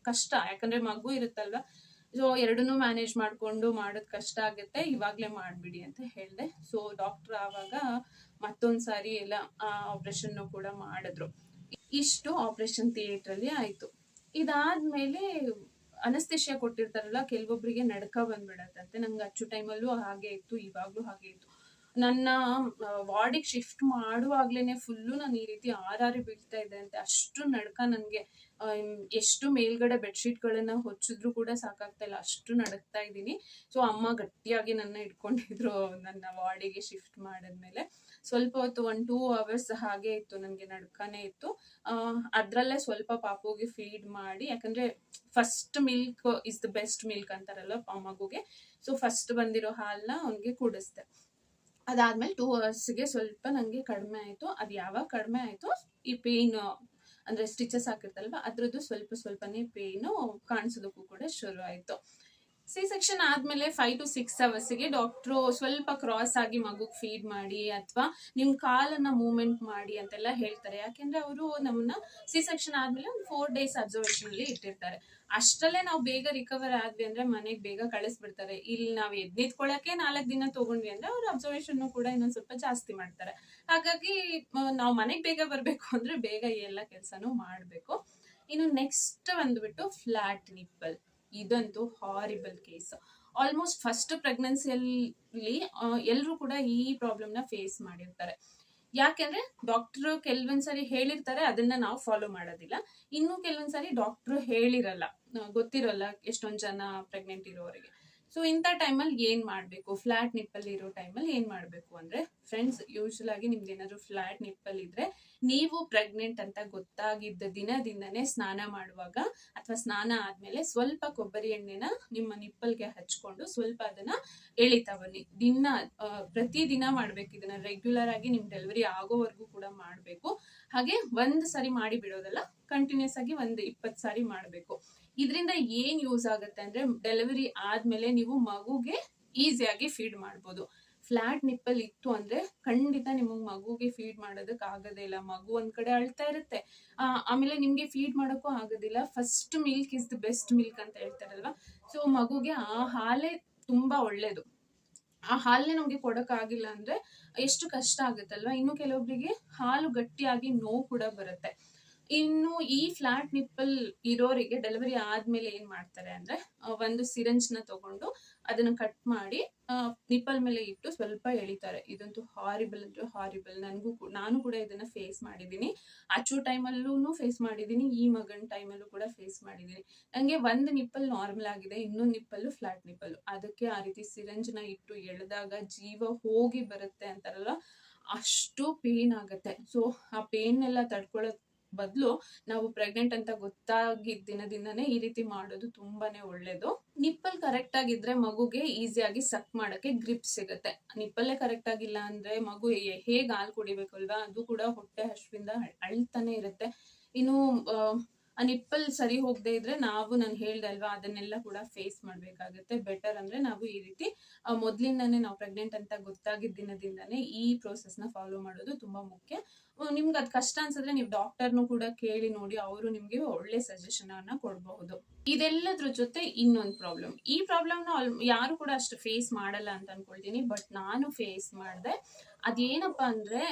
ಕಷ್ಟ. ಯಾಕಂದ್ರೆ ಮಗು ಇರುತ್ತಲ್ವಾ ಸೊ ಎರಡನ್ನೂ ಮ್ಯಾನೇಜ್ ಮಾಡ್ಕೊಂಡು ಮಾಡೋದ್ ಕಷ್ಟ ಆಗುತ್ತೆ, ಇವಾಗ್ಲೇ ಮಾಡ್ಬಿಡಿ ಅಂತ ಹೇಳಿದೆ. ಸೊ ಡಾಕ್ಟರ್ ಆವಾಗ ಮತ್ತೊಂದ್ಸಾರಿ ಎಲ್ಲ ಆಪರೇಷನ್ ಕೂಡ ಮಾಡಿದ್ರು. ಇಷ್ಟು ಆಪರೇಷನ್ ಥಿಯೇಟರ್ ಅಲ್ಲಿ ಆಯ್ತು. ಇದಾದ್ಮೇಲೆ ಅನಸ್ತೇಶಿಯಾ ಕೊಟ್ಟಿರ್ತಾರಲ್ಲ ಕೆಲವೊಬ್ಬರಿಗೆ ನಡ್ಕ ಬಂದ್ಬಿಡತ್ತಂತೆ. ನಂಗೆ ಅಚ್ಚು ಟೈಮಲ್ಲೂ ಹಾಗೆ ಇತ್ತು, ಇವಾಗ್ಲೂ ಹಾಗೆ ಇತ್ತು. ನನ್ನ ವಾರ್ಡಿಗೆ ಶಿಫ್ಟ್ ಮಾಡುವಾಗ್ಲೇನೆ ಫುಲ್ಲು ನಾನು ಈ ರೀತಿ ಆರಾರಿ ಬೀಳ್ತಾ ಇದ್ದೆ ಅಂತೆ. ಅಷ್ಟು ನಡ್ಕ ನನಗೆ ಎಷ್ಟು ಮೇಲ್ಗಡೆ ಬೆಡ್ಶೀಟ್ಗಳನ್ನು ಹೊಚ್ಚಿದ್ರು ಕೂಡ ಸಾಕಾಗ್ತಾ ಇಲ್ಲ. ಅಷ್ಟು ನಡಕ್ತಾ ಇದ್ದೀನಿ. ಸೊ ಅಮ್ಮ ಗಟ್ಟಿಯಾಗಿ ನನ್ನ ಇಟ್ಕೊಂಡಿದ್ರು ನನ್ನ ವಾರ್ಡಿಗೆ ಶಿಫ್ಟ್ ಮಾಡಿದ್ಮೇಲೆ. ಸ್ವಲ್ಪ ಹೊತ್ತು ಒನ್ ಟೂ ಅವರ್ಸ್ ಹಾಗೆ ಇತ್ತು, ನನಗೆ ನಡ್ಕನೇ ಇತ್ತು. ಅದರಲ್ಲೇ ಸ್ವಲ್ಪ ಪಾಪುಗೆ ಫೀಡ್ ಮಾಡಿ, ಯಾಕಂದ್ರೆ first milk is the best milk ಅಂತಾರಲ್ಲ ಮಗುಗೆ ಸೊ ಫಸ್ಟ್ ಬಂದಿರೋ ಹಾಲನ್ನ ಅವನಿಗೆ ಕುಡಿಸ್ದೆ. ಅದಾದ್ಮೇಲೆ ಟೂ ಅವರ್ಸ್ಗೆ ಸ್ವಲ್ಪ ನನಗೆ ಕಡಿಮೆ ಆಯ್ತು. ಅದು ಯಾವಾಗ ಕಡಿಮೆ ಆಯ್ತು, ಈ ಪೇನ್ ಅಂದ್ರೆ ಸ್ಟಿಚಸ್ ಹಾಕಿರ್ತಲ್ವಾ ಅದ್ರದ್ದು ಸ್ವಲ್ಪ ಸ್ವಲ್ಪನೇ ಪೇನು ಕಾಣಿಸೋದಕ್ಕೂ ಕೂಡ ಶುರು ಆಯ್ತು. ಸಿ ಸೆಕ್ಷನ್ ಆದ್ಮೇಲೆ ಫೈವ್ ಟು ಸಿಕ್ಸ್ ಅವರ್ಸ್ಗೆ ಡಾಕ್ಟ್ರು ಸ್ವಲ್ಪ ಕ್ರಾಸ್ ಆಗಿ ಮಗುಗೆ ಫೀಡ್ ಮಾಡಿ ಅಥವಾ ನಿಮ್ಮ ಕಾಲನ್ನ ಮೂವ್ಮೆಂಟ್ ಮಾಡಿ ಅಂತೆಲ್ಲ ಹೇಳ್ತಾರೆ. ಯಾಕೆಂದ್ರೆ ಅವರು ನಮ್ಮನ್ನ ಸಿ ಸೆಕ್ಷನ್ ಆದ್ಮೇಲೆ ಒಂದು ಫೋರ್ ಡೇಸ್ ಅಬ್ಸರ್ವೇಷನ್ ಅಲ್ಲಿ ಇಟ್ಟಿರ್ತಾರೆ. ಅಷ್ಟರಲ್ಲೇ ನಾವು ಬೇಗ ರಿಕವರ್ ಆದ್ವಿ ಅಂದ್ರೆ ಮನೆಗೆ ಬೇಗ ಕಳಿಸ್ಬಿಡ್ತಾರೆ. ಇಲ್ಲಿ ನಾವು ಎದ್ ನಾಲ್ಕು ದಿನ ತಗೊಂಡ್ವಿ ಅಂದ್ರೆ ಅವ್ರ ಅಬ್ಸರ್ವೇಷನ್ ಕೂಡ ಇನ್ನೊಂದು ಸ್ವಲ್ಪ ಜಾಸ್ತಿ ಮಾಡ್ತಾರೆ. ಹಾಗಾಗಿ ನಾವು ಮನೆಗೆ ಬೇಗ ಬರಬೇಕು ಅಂದ್ರೆ ಬೇಗ ಎಲ್ಲ ಕೆಲಸನೂ ಮಾಡಬೇಕು. ಇನ್ನು ನೆಕ್ಸ್ಟ್ ಬಂದ್ಬಿಟ್ಟು ಫ್ಲಾಟ್ ನಿಪ್ಪಲ್ ಇದಂತೂ ಹಾರಿಬಲ್ ಕೇಸ್ ಆಲ್ಮೋಸ್ಟ್ ಫಸ್ಟ್ ಪ್ರೆಗ್ನೆನ್ಸಿಯಲ್ಲಿ ಎಲ್ಲರೂ ಕೂಡ ಈ ಪ್ರಾಬ್ಲಮ್ನ ಫೇಸ್ ಮಾಡಿರ್ತಾರೆ. ಯಾಕೆಂದ್ರೆ ಡಾಕ್ಟರ್ ಕೆಲವೊಂದ್ಸರಿ ಹೇಳಿರ್ತಾರೆ, ಅದನ್ನ ನಾವು ಫಾಲೋ ಮಾಡೋದಿಲ್ಲ. ಇನ್ನು ಕೆಲವೊಂದ್ಸರಿ ಡಾಕ್ಟರ್ ಹೇಳಿರಲ್ಲ. ಗೊತ್ತಿರಲ್ಲ ಎಷ್ಟೊಂದ್ ಜನ ಪ್ರೆಗ್ನೆಂಟ್ ಇರೋರಿಗೆ ಸೊ ಇಂಥ ಟೈಮಲ್ಲಿ ಏನು ಮಾಡಬೇಕು? ಫ್ಲ್ಯಾಟ್ ನಿಪ್ಪಲ್ ಇರೋ ಟೈಮಲ್ಲಿ ಏನು ಮಾಡಬೇಕು ಅಂದರೆ ಫ್ರೆಂಡ್ಸ್ ಯೂಶಲ್ ಆಗಿ ನಿಮ್ದು ಏನಾದ್ರು ಫ್ಲ್ಯಾಟ್ ನಿಪ್ಪಲ್ ಇದ್ರೆ, ನೀವು ಪ್ರೆಗ್ನೆಂಟ್ ಅಂತ ಗೊತ್ತಾಗಿದ್ದ ದಿನದಿಂದನೇ ಸ್ನಾನ ಮಾಡುವಾಗ ಅಥವಾ ಸ್ನಾನ ಆದಮೇಲೆ ಸ್ವಲ್ಪ ಕೊಬ್ಬರಿ ಎಣ್ಣೆನ ನಿಮ್ಮ ನಿಪ್ಪಲ್ಗೆ ಹಚ್ಕೊಂಡು ಸ್ವಲ್ಪ ಅದನ್ನ ಎಳಿತಾ ಬನ್ನಿ. ದಿನ ಪ್ರತಿದಿನ ಪ್ರತಿ ದಿನ ಮಾಡ್ಬೇಕು. ಇದನ್ನ ರೆಗ್ಯುಲರ್ ಆಗಿ ನಿಮ್ಮ ಡೆಲಿವರಿ ಆಗೋವರೆಗೂ ಕೂಡ ಮಾಡಬೇಕು. ಹಾಗೆ ಒಂದ್ ಸರಿ ಮಾಡಿ ಬಿಡೋದಲ್ಲ ಕಂಟಿನ್ಯೂಸ್ ಆಗಿ ಒಂದ್ ಇಪ್ಪತ್ ಸಾರಿ ಮಾಡ್ಬೇಕು. ಇದರಿಂದ ಏನ್ ಯೂಸ್ ಆಗುತ್ತೆ ಅಂದ್ರೆ ಡೆಲಿವರಿ ಆದ್ಮೇಲೆ ನೀವು ಮಗುಗೆ ಈಸಿಯಾಗಿ ಫೀಡ್ ಮಾಡ್ಬೋದು. ಫ್ಲಾಟ್ ನಿಪ್ಪಲ್ ಇತ್ತು ಅಂದ್ರೆ ಖಂಡಿತ ನಿಮಗೆ ಮಗುಗೆ ಫೀಡ್ ಮಾಡೋದಕ್ ಆಗೋದೇ ಇಲ್ಲ. ಮಗು ಒಂದ್ ಕಡೆ ಅಳ್ತಾ ಇರುತ್ತೆ. ಆಮೇಲೆ ನಿಮ್ಗೆ ಫೀಡ್ ಮಾಡೋಕ್ಕೂ ಆಗೋದಿಲ್ಲ. First milk is the best milk ಅಂತ ಹೇಳ್ತಾರಲ್ವಾ? ಸೊ ಮಗುಗೆ ಆ ಹಾಲೇ ತುಂಬಾ ಒಳ್ಳೇದು. ಆ ಹಾಲನ್ನೇ ನಮ್ಗೆ ಕೊಡಕ್ ಆಗಿಲ್ಲ ಅಂದ್ರೆ ಎಷ್ಟು ಕಷ್ಟ ಆಗುತ್ತಲ್ವಾ? ಇನ್ನು ಕೆಲವೊಬ್ಬರಿಗೆ ಹಾಲು ಗಟ್ಟಿಯಾಗಿ ನೋವು ಕೂಡ ಬರುತ್ತೆ. ಇನ್ನು ಈ ಫ್ಲಾಟ್ ನಿಪ್ಪಲ್ ಇರೋರಿಗೆ ಡೆಲಿವರಿ ಆದ್ಮೇಲೆ ಏನ್ ಮಾಡ್ತಾರೆ ಅಂದ್ರೆ ಒಂದು ಸಿರಂಜ್ನ ತಗೊಂಡು ಅದನ್ನ ಕಟ್ ಮಾಡಿ ನಿಪ್ಪಲ್ ಮೇಲೆ ಇಟ್ಟು ಸ್ವಲ್ಪ ಎಳಿತಾರೆ. ಇದಂತೂ ಹಾರಿಬಲ್ ಅಂದ್ರೆ ಹಾರಿಬಲ್ ನನಗೂ ನಾನು ಕೂಡ ಇದನ್ನ ಫೇಸ್ ಮಾಡಿದ್ದೀನಿ. ಅಚ್ಚು ಟೈಮಲ್ಲೂ ಫೇಸ್ ಮಾಡಿದ್ದೀನಿ, ಈ ಮಗನ್ ಟೈಮಲ್ಲೂ ಕೂಡ ಫೇಸ್ ಮಾಡಿದ್ದೀನಿ. ನಂಗೆ ಒಂದು ನಿಪ್ಪಲ್ ನಾರ್ಮಲ್ ಆಗಿದೆ, ಇನ್ನೊಂದು ನಿಪ್ಪಲ್ಲು ಫ್ಲಾಟ್ ನಿಪ್ಪಲ್ ಅದಕ್ಕೆ ಆ ರೀತಿ ಸಿರಂಜ್ನ ಇಟ್ಟು ಎಳೆದಾಗ ಜೀವ ಹೋಗಿ ಬರುತ್ತೆ ಅಂತಾರಲ್ಲ, ಅಷ್ಟು ಪೇನ್ ಆಗುತ್ತೆ. ಸೊ ಆ ಪೇನ್ ಎಲ್ಲ ತಡ್ಕೊಳ್ಳೋ ಬದಲು ನಾವು ಪ್ರೆಗ್ನೆಂಟ್ ಅಂತ ಗೊತ್ತಾಗಿದ್ದ ದಿನದಿಂದನೇ ಈ ರೀತಿ ಮಾಡೋದು ತುಂಬಾನೇ ಒಳ್ಳೇದು. ನಿಪ್ಪಲ್ ಕರೆಕ್ಟ್ ಆಗಿದ್ರೆ ಮಗುಗೆ ಈಸಿಯಾಗಿ ಸಕ್ ಮಾಡಕ್ಕೆ ಗ್ರಿಪ್ ಸಿಗುತ್ತೆ. ನಿಪ್ಪಲ್ಲೇ ಕರೆಕ್ಟ್ ಆಗಿಲ್ಲ ಅಂದ್ರೆ ಮಗು ಹೇಗೆ ಹಾಲು ಕುಡಿಬೇಕಲ್ವಾ? ಅದು ಕೂಡ ಹೊಟ್ಟೆ ಹಸುವಿಂದ ಅಳ್- ಅಳ್ತಾನೆ ಇರುತ್ತೆ. ಇನ್ನು ಆ, ನಿಪ್ಪಲ್ ಸರಿ ಹೋಗದೆ ಇದ್ರೆ ನಾವು ನಾನು ಹೇಳ್ದೆ ಅಲ್ವಾ ಅದನ್ನೆಲ್ಲ ಕೂಡ ಫೇಸ್ ಮಾಡಬೇಕಾಗುತ್ತೆ. ಬೆಟರ್ ಅಂದ್ರೆ ನಾವು ಈ ರೀತಿ ಮೊದ್ಲಿಂದಾನೇ ನಾವು ಪ್ರೆಗ್ನೆಂಟ್ ಅಂತ ಗೊತ್ತಾಗಿದ್ದ ದಿನದಿಂದಾನೇ ಈ ಪ್ರೋಸೆಸ್ನ ಫಾಲೋ ಮಾಡೋದು ತುಂಬಾ ಮುಖ್ಯ. ನಿಮ್ಗೆ ಅದ್ ಕಷ್ಟ ಅನ್ಸಿದ್ರೆ ನೀವು ಡಾಕ್ಟರ್ನು ಕೂಡ ಕೇಳಿ ನೋಡಿ ಅವರು ನಿಮ್ಗೆ ಒಳ್ಳೆ ಸಜೆಷನ್ ಅನ್ನ ಕೊಡಬಹುದು. ಇದೆಲ್ಲದ್ರ ಜೊತೆ ಇನ್ನೊಂದು ಪ್ರಾಬ್ಲಮ್ ಈ ಪ್ರಾಬ್ಲಮ್ನ ಆಲ್- ಯಾರು ಕೂಡ ಅಷ್ಟು ಫೇಸ್ ಮಾಡಲ್ಲ ಅಂತ ಅನ್ಕೊಳ್ತೀನಿ ಬಟ್ ನಾನು ಫೇಸ್ ಮಾಡಿದೆ. ಅದೇನಪ್ಪ ಅಂದ್ರೆ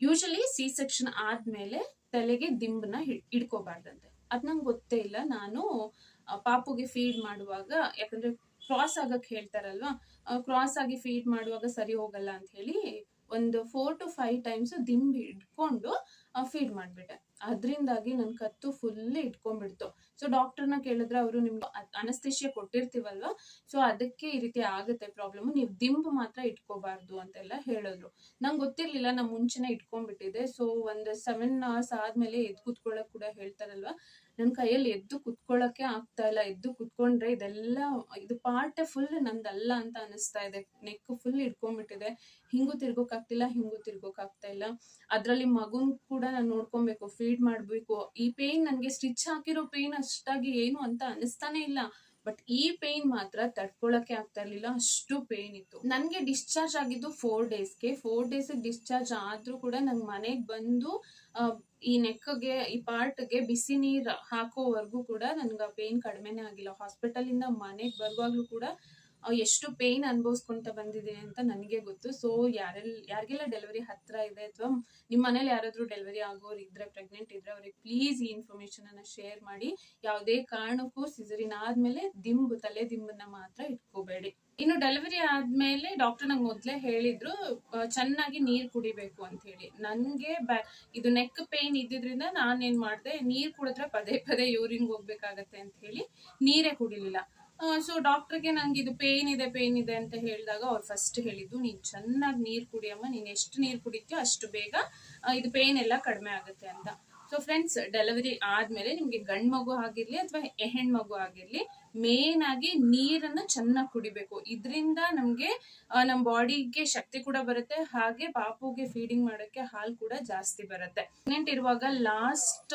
ಯೂಶಲಿ ಸಿ ಸೆಕ್ಷನ್ ಆದ್ಮೇಲೆ ತಲೆಗೆ ದಿಂಬನ್ನ ಇಡ್ಕೋಬಾರ್ದಂತೆ. ಅದ್ ನಂಗೆ ಗೊತ್ತೇ ಇಲ್ಲ. ನಾನು ಪಾಪುಗೆ ಫೀಡ್ ಮಾಡುವಾಗ, ಯಾಕಂದ್ರೆ ಕ್ರಾಸ್ ಆಗಕ್ ಹೇಳ್ತಾರಲ್ವಾ ಕ್ರಾಸ್ ಆಗಿ ಫೀಡ್ ಮಾಡುವಾಗ ಸರಿ ಹೋಗಲ್ಲ ಅಂತ ಹೇಳಿ, ಒಂದು ಫೋರ್ ಟು ಫೈವ್ ಟೈಮ್ಸ್ ದಿಂಬ್ ಹಿಡ್ಕೊಂಡು ಫೀಡ್ ಮಾಡ್ಬಿಟ್ಟೆ. ಅದರಿಂದಾಗಿ ನನ್ನ ಕತ್ತು ಫುಲ್ ಇಟ್ಕೊಂಡ್ಬಿಡ್ತು. ಸೊ ಡಾಕ್ಟರ್ನ ಕೇಳಿದ್ರೆ ಅವರು ನಿಮ್ಗೆ ಅನಸ್ತೇಶಿಯ ಕೊಟ್ಟಿರ್ತೀವಲ್ವಾ? ಸೊ ಅದಕ್ಕೆ ಈ ರೀತಿ ಆಗುತ್ತೆ ಪ್ರಾಬ್ಲಮ್ ನೀವು ದಿಂಬು ಮಾತ್ರ ಇಟ್ಕೋಬಾರ್ದು ಅಂತೆಲ್ಲ ಹೇಳಿದ್ರು. ನಂಗೆ ಗೊತ್ತಿರ್ಲಿಲ್ಲ, ನಾ ಮುಂಚೆನೆ ಇಟ್ಕೊಂಡ್ಬಿಟ್ಟಿದೆ ಸೊ ಒಂದು ಸೆವೆನ್ ಅವರ್ಸ್ ಆದ್ಮೇಲೆ ಎದ್ದು ಕೂತ್ಕೊಳ್ಳೋಕೆ ಕೂಡ ಹೇಳ್ತಾರಲ್ವಾ? ನನ್ನ ಕೈಯಲ್ಲಿ ಎದ್ದು ಕುತ್ಕೊಳ್ಳೋಕೆ ಆಗ್ತಾ ಇಲ್ಲ. ಎದ್ದು ಕುತ್ಕೊಂಡ್ರೆ ಇದೆಲ್ಲ, ಇದು ಪಾರ್ಟ್ ಫುಲ್ ನಂದಲ್ಲ ಅಂತ ಅನಿಸ್ತಾ ಇದೆ. ನೆಕ್ ಫುಲ್ ಹಿಡ್ಕೊಂಡ್ಬಿಟ್ಟಿದೆ. ಹಿಂಗೂ ತಿರ್ಗೋಕ್ಕಾಗ್ತಿಲ್ಲ ಹಿಂಗೂ ತಿರ್ಗೋಕ್ಕಾಗ್ತಾ ಇಲ್ಲ. ಅದರಲ್ಲಿ ಮಗುನ್ ಕೂಡ ನಾನು ನೋಡ್ಕೊಬೇಕು ಫೀಡ್ ಮಾಡಬೇಕು. ಈ ಪೇನ್ ನನಗೆ ಸ್ಟಿಚ್ ಹಾಕಿರೋ ಪೇನ್ ಅಷ್ಟಾಗಿ ಏನು ಅಂತ ಅನಿಸ್ತಾನೆ ಇಲ್ಲ. ಬಟ್ ಈ ಪೇನ್ ಮಾತ್ರ ತಡ್ಕೊಳಕ್ಕೆ ಆಗ್ತಾ ಇರ್ಲಿಲ್ಲ, ಅಷ್ಟು ಪೇನ್ ಇತ್ತು. ನನಗೆ ಡಿಸ್ಚಾರ್ಜ್ ಆಗಿದ್ದು ಫೋರ್ ಡೇಸ್ಗೆ ಫೋರ್ ಡೇಸ್ ಡಿಸ್ಚಾರ್ಜ್ ಆದ್ರೂ ಕೂಡ ನಂಗೆ ಮನೆಗೆ ಬಂದು ಈ ನೆಕ್ಗೆ, ಈ ಪಾರ್ಟ್ಗೆ ಬಿಸಿ ನೀರು ಹಾಕೋವರೆಗೂ ಕೂಡ ನನ್ಗೆ ಪೇನ್ ಕಡಿಮೆನೇ ಆಗಿಲ್ಲ. ಹಾಸ್ಪಿಟಲ್ ಇಂದ ಮನೆಗೆ ಬರುವಾಗ್ಲೂ ಕೂಡ ಎಷ್ಟು ಪೇನ್ ಅನುಭವಿಸ್ಕೊಂತ ಬಂದಿದೆ ಅಂತ ನನಗೆ ಗೊತ್ತು. ಸೊ ಯಾರೆಲ್ಲ ಯಾರಿಗೆಲ್ಲ ಡೆಲಿವರಿ ಹತ್ರ ಇದೆ ಅಥವಾ ನಿಮ್ಮ ಮನೇಲಿ ಯಾರಾದರೂ ಡೆಲಿವರಿ ಆಗೋರು ಇದ್ರೆ ಪ್ರೆಗ್ನೆಂಟ್ ಇದ್ರೆ ಅವ್ರಿಗೆ ಪ್ಲೀಸ್ ಈ ಇನ್ಫಾರ್ಮೇಶನ್ ಅನ್ನ ಶೇರ್ ಮಾಡಿ. ಯಾವುದೇ ಕಾರಣಕ್ಕೂ ಸಿಸರಿನ್ ಆದ್ಮೇಲೆ ದಿಂಬು, ತಲೆ ದಿಂಬನ್ನ ಮಾತ್ರ ಇಟ್ಕೋಬೇಡಿ. ಇನ್ನು ಡೆಲಿವರಿ ಆದ್ಮೇಲೆ ಡಾಕ್ಟರ್ ನಂಗೆ ಮೊದಲೇ ಹೇಳಿದ್ರು ಚೆನ್ನಾಗಿ ನೀರು ಕುಡಿಬೇಕು ಅಂತ ಹೇಳಿ ನನಗೆ ಬ್ಯಾ- ಇದು ನೆಕ್ ಪೇನ್ ಇದ್ದಿದ್ರಿಂದ ನಾನೇನ್ ಮಾಡ್ದೆ, ನೀರು ಕುಡಿದ್ರೆ ಪದೇ ಪದೇ ಯೂರಿಂಗ್ ಹೋಗ್ಬೇಕಾಗತ್ತೆ ಅಂತ ಹೇಳಿ ನೀರೇ ಕುಡಿಲಿಲ್ಲ. ಸೊ ಡಾಕ್ಟರ್ಗೆ ನಂಗೆ ಇದು ಪೇನ್ ಇದೆ ಪೇನ್ ಇದೆ ಅಂತ ಹೇಳಿದಾಗ ಅವ್ರು ಫಸ್ಟ್ ಹೇಳಿದ್ದು, ನೀನು ಚೆನ್ನಾಗಿ ನೀರು ಕುಡಿಯಮ್ಮ, ನೀನು ಎಷ್ಟು ನೀರು ಕುಡಿತೀಯೋ ಅಷ್ಟು ಬೇಗ ಇದು ಪೇನ್ ಎಲ್ಲ ಕಡಿಮೆ ಆಗುತ್ತೆ ಅಂತ. ಸೊ ಫ್ರೆಂಡ್ಸ್ ಡೆಲಿವರಿ ಆದ್ಮೇಲೆ ನಿಮಗೆ ಗಂಡು ಮಗು ಆಗಿರಲಿ ಅಥವಾ ಹೆಣ್ಣು ಮಗು ಆಗಿರಲಿ ಮೇನ್ ಆಗಿ ನೀರನ್ನ ಚೆನ್ನಾಗಿ ಕುಡಿಬೇಕು. ಇದರಿಂದ ನಮಗೆ ನಮ್ಮ ನಮ್ ಬಾಡಿಗೆ ಶಕ್ತಿ ಕೂಡ ಬರುತ್ತೆ, ಹಾಗೆ ಪಾಪುಗೆ ಫೀಡಿಂಗ್ ಮಾಡೋಕ್ಕೆ ಹಾಲು ಕೂಡ ಜಾಸ್ತಿ ಬರುತ್ತೆ. ಪ್ರೆಗ್ನೆಂಟ್ ಇರುವಾಗ ಲಾಸ್ಟ್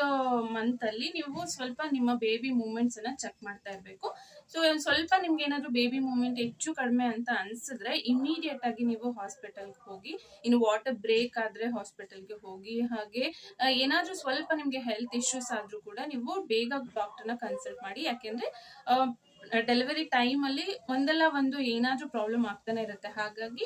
ಮಂತ್ ಅಲ್ಲಿ ನೀವು ಸ್ವಲ್ಪ ನಿಮ್ಮ ಬೇಬಿ ಮೂಮೆಂಟ್ಸ್ ಚೆಕ್ ಮಾಡ್ತಾ ಇರ್ಬೇಕು. ಸೊ ಸ್ವಲ್ಪ ನಿಮ್ಗೆ ಏನಾದ್ರು ಬೇಬಿ ಮೂಮೆಂಟ್ ಹೆಚ್ಚು ಕಡಿಮೆ ಅಂತ ಅನ್ಸಿದ್ರೆ ಇಮಿಡಿಯೇಟ್ ಆಗಿ ನೀವು ಹಾಸ್ಪಿಟಲ್ಗೆ ಹೋಗಿ, ಇನ್ನು ವಾಟರ್ ಬ್ರೇಕ್ ಆದ್ರೆ ಹಾಸ್ಪಿಟಲ್ಗೆ ಹೋಗಿ, ಹಾಗೆ ಏನಾದರೂ ಏನಾದ್ರೂ ಸ್ವಲ್ಪ ನಿಮ್ಗೆ ಹೆಲ್ತ್ ಇಶ್ಯೂಸ್ ಆದ್ರೂ ಕೂಡ ನೀವು ಬೇಗ ಡಾಕ್ಟರ್ನ ಕನ್ಸಲ್ಟ್ ಮಾಡಿ. ಯಾಕೆಂದ್ರೆ ಡೆಲಿವರಿ ಟೈಮ್ ಅಲ್ಲಿ ಒಂದಲ್ಲ ಒಂದು ಏನಾದರೂ ಪ್ರಾಬ್ಲಮ್ ಆಗ್ತಾನೆ ಇರುತ್ತೆ. ಹಾಗಾಗಿ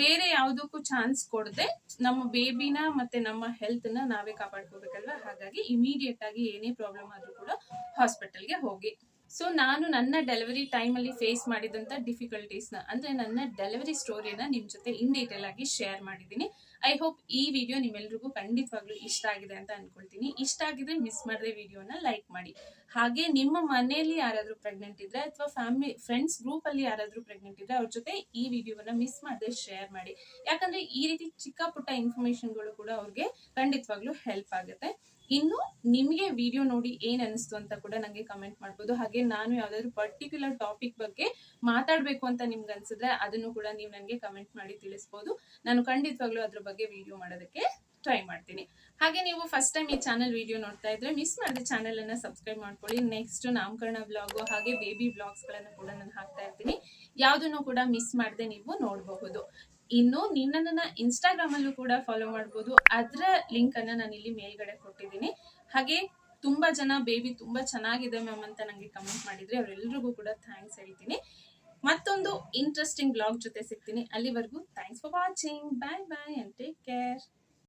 ಬೇರೆ ಯಾವುದಕ್ಕೂ ಚಾನ್ಸ್ ಕೊಡದೆ ನಮ್ಮ ಬೇಬಿನ ಮತ್ತೆ ನಮ್ಮ ಹೆಲ್ತ್ನ ನಾವೇ ಕಾಪಾಡ್ಕೋಬೇಕಲ್ವಾ? ಹಾಗಾಗಿ ಇಮಿಡಿಯೇಟ್ ಆಗಿ ಏನೇ ಪ್ರಾಬ್ಲಮ್ ಆದ್ರೂ ಕೂಡ ಹಾಸ್ಪಿಟಲ್ಗೆ ಹೋಗಿ. ಸೊ ನಾನು ನನ್ನ ಡೆಲಿವರಿ ಟೈಮಲ್ಲಿ ಫೇಸ್ ಮಾಡಿದಂಥ ಡಿಫಿಕಲ್ಟೀಸ್ನ ಅಂದರೆ ನನ್ನ ಡೆಲಿವರಿ ಸ್ಟೋರಿನ ನಿಮ್ಮ ಜೊತೆ ಇನ್ ಡೀಟೇಲ್ ಆಗಿ ಶೇರ್ ಮಾಡಿದ್ದೀನಿ. ಐ ಹೋಪ್ ಈ ವಿಡಿಯೋ ನಿಮ್ಮೆಲ್ರಿಗೂ ಖಂಡಿತವಾಗ್ಲೂ ಇಷ್ಟ ಆಗಿದೆ ಅಂತ ಅಂದ್ಕೊಳ್ತೀನಿ ಇಷ್ಟ ಆಗಿದ್ರೆ ಮಿಸ್ ಮಾಡದೆ ವಿಡಿಯೋನ ಲೈಕ್ ಮಾಡಿ. ಹಾಗೆ ನಿಮ್ಮ ಮನೆಯಲ್ಲಿ ಯಾರಾದರೂ ಪ್ರೆಗ್ನೆಂಟ್ ಇದ್ದರೆ ಅಥವಾ ಫ್ಯಾಮಿಲಿ ಫ್ರೆಂಡ್ಸ್ ಗ್ರೂಪಲ್ಲಿ ಯಾರಾದರೂ ಪ್ರೆಗ್ನೆಂಟ್ ಇದ್ದರೆ ಅವ್ರ ಜೊತೆ ಈ ವಿಡಿಯೋವನ್ನು ಮಿಸ್ ಮಾಡದೆ ಶೇರ್ ಮಾಡಿ. ಯಾಕಂದ್ರೆ ಈ ರೀತಿ ಚಿಕ್ಕ ಪುಟ್ಟ ಇನ್ಫಾರ್ಮೇಶನ್ಗಳು ಕೂಡ ಅವ್ರಿಗೆ ಖಂಡಿತವಾಗ್ಲೂ ಹೆಲ್ಪ್ ಆಗುತ್ತೆ. ಇನ್ನು ನಿಮಗೆ ವಿಡಿಯೋ ನೋಡಿ ಏನ್ ಅನಿಸ್ತು ಅಂತ ಕೂಡ ನಂಗೆ ಕಮೆಂಟ್ ಮಾಡ್ಬೋದು. ಹಾಗೆ ನಾನು ಯಾವ್ದಾದ್ರು ಪರ್ಟಿಕ್ಯುಲರ್ ಟಾಪಿಕ್ ಬಗ್ಗೆ ಮಾತಾಡ್ಬೇಕು ಅಂತ ನಿಮ್ಗೆ ಅನ್ಸಿದ್ರೆ ಅದನ್ನು ಕೂಡ ನೀವು ನನಗೆ ಕಮೆಂಟ್ ಮಾಡಿ ತಿಳಿಸ್ಬೋದು. ನಾನು ಖಂಡಿತವಾಗ್ಲೂ ಅದ್ರ ಬಗ್ಗೆ ವಿಡಿಯೋ ಮಾಡೋದಕ್ಕೆ ಟ್ರೈ ಮಾಡ್ತೀನಿ. ಹಾಗೆ ನೀವು ಫಸ್ಟ್ ಟೈಮ್ ಈ ಚಾನಲ್ ವಿಡಿಯೋ ನೋಡ್ತಾ ಇದ್ರೆ ಮಿಸ್ ಮಾಡಿದ ಚಾನಲ್ ಅನ್ನ ಸಬ್ಸ್ಕ್ರೈಬ್ ಮಾಡ್ಕೊಳ್ಳಿ. ನೆಕ್ಸ್ಟ್ ನಾಮಕರಣ ಬ್ಲಾಗು ಹಾಗೆ ಬೇಬಿ ಬ್ಲಾಗ್ಸ್ ಗಳನ್ನ ಕೂಡ ನಾನು ಹಾಕ್ತಾ ಇರ್ತೀನಿ. ಯಾವ್ದನ್ನು ಕೂಡ ಮಿಸ್ ಮಾಡದೆ ನೀವು ನೋಡಬಹುದು. ಇನ್ನು ನಿನ್ನನ್ನು ಇನ್ಸ್ಟಾಗ್ರಾಮ್ ಅಲ್ಲೂ ಕೂಡ ಫಾಲೋ ಮಾಡ್ಬೋದು. ಅದರ ಲಿಂಕ್ ಅನ್ನ ನಾನು ಇಲ್ಲಿ ಮೇಲ್ಗಡೆ ಕೊಟ್ಟಿದ್ದೀನಿ. ಹಾಗೆ ತುಂಬಾ ಜನ ಬೇಬಿ ತುಂಬಾ ಚೆನ್ನಾಗಿದೆ ಮ್ಯಾಮ್ ಅಂತ ನಂಗೆ ಕಮೆಂಟ್ ಮಾಡಿದ್ರೆ ಅವರೆಲ್ಲರಿಗೂ ಕೂಡ ಥ್ಯಾಂಕ್ಸ್ ಹೇಳ್ತೀನಿ. ಮತ್ತೊಂದು ಇಂಟ್ರೆಸ್ಟಿಂಗ್ ಬ್ಲಾಗ್ ಜೊತೆ ಸಿಗ್ತೀನಿ. ಅಲ್ಲಿವರೆಗೂ thanks for watching bye bye and take care